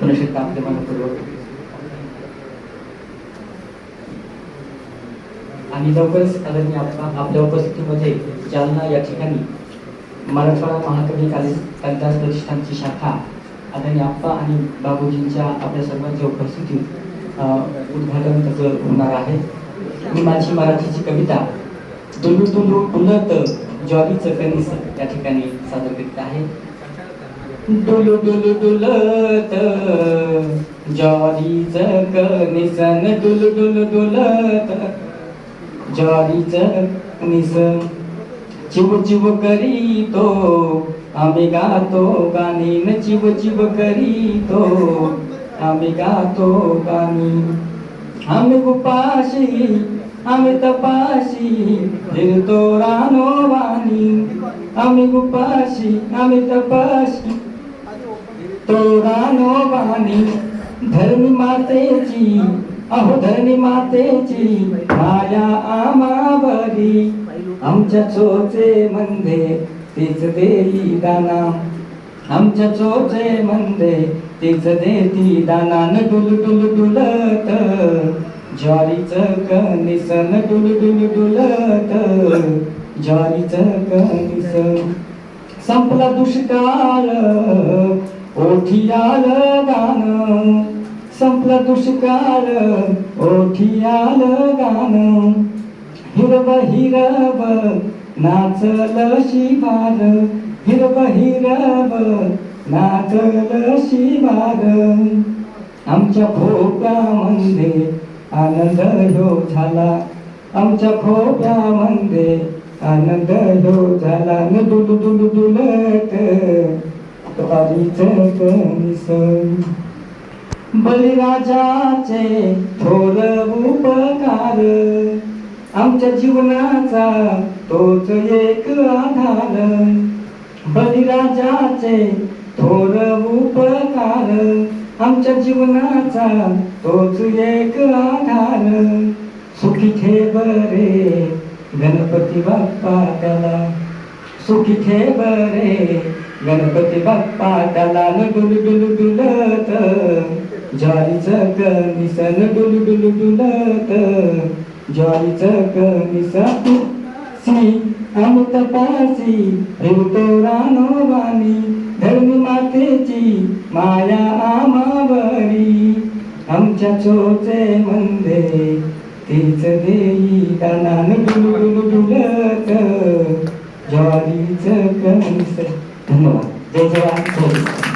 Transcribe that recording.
पुन्हा एकदा आपले मनपूर्वक आणि लवकरच आदरणीय आपला आपल्या उपस्थितीमध्ये जालना या ठिकाणी मराठवाडा महाकवी कालिदास कालिदास प्रतिष्ठानची शाखा आदरणीय आप्पा आणि बाबूजींच्या आपल्या सर्वांच्या उपस्थितीत उद्घाटन त्याचं होणार आहे. मी माझी मराठीची कविता दोन दोन डुलत जॉबीचं कणीस या ठिकाणी सादर करीत आहे. डुलू डुलू डुलत ज्वारीचं निसन डुलू डुलू डुलत ज्वारीचं निसन। चिव चिव करीतो आम्ही गातो गाणी न चिव चिव करीतो आम्ही गातो गाणी आम्ही उपाशी आम्ही तपाशी फिरतो रानो वाणी आम्ही उपाशी आम्ही तपाशी। तो वाणी धरणी मातेची अहो धरणी मातेची माया आमावरी आमच्या चोचे मंदे तीच देई दाना. आमच्या चोचे मंदे तीच देती दाना. न डुल डुल डुलत ज्वारीचं कणिसन डुल डुल डुलत ज्वारीचं कनिस संपला दुष्काळ ओठी आलं गाणं संपला दुष्काळ. ओठी आलं गाणं हिरव हिरव नाचल शिवार. हिरव हिरव नाचल शिवार. आमच्या खोप्यामध्ये आनंद ह्यो झाला. आमच्या खोप्यामध्ये आनंद ह्यो झाला. न दुलत. डुलू डुलत बलिराजाचे थोर उपकार। आमच्या जीवनाचा तोच एक आधार। बलिराजाचे थोर उपकार। आमच्या जीवनाचा तोच एक आधार। सुखी ठेव बरे गणपती बाप्पा त्याला। सुखी ठेव बरे गणपती बाप्पा त्याला न डुल डुलत ज्वारीचं कणिसन डुल डुल डुलत ज्वारीचं कणिसन सी अमृत पासी फिरतो रानो वाणी धर्म मातेची माया आमावरी. आमच्या चोचे मंदे तीच देई दानान डुलू डुलू डुलत ज्वारीचं कणिस ধন্যবাদ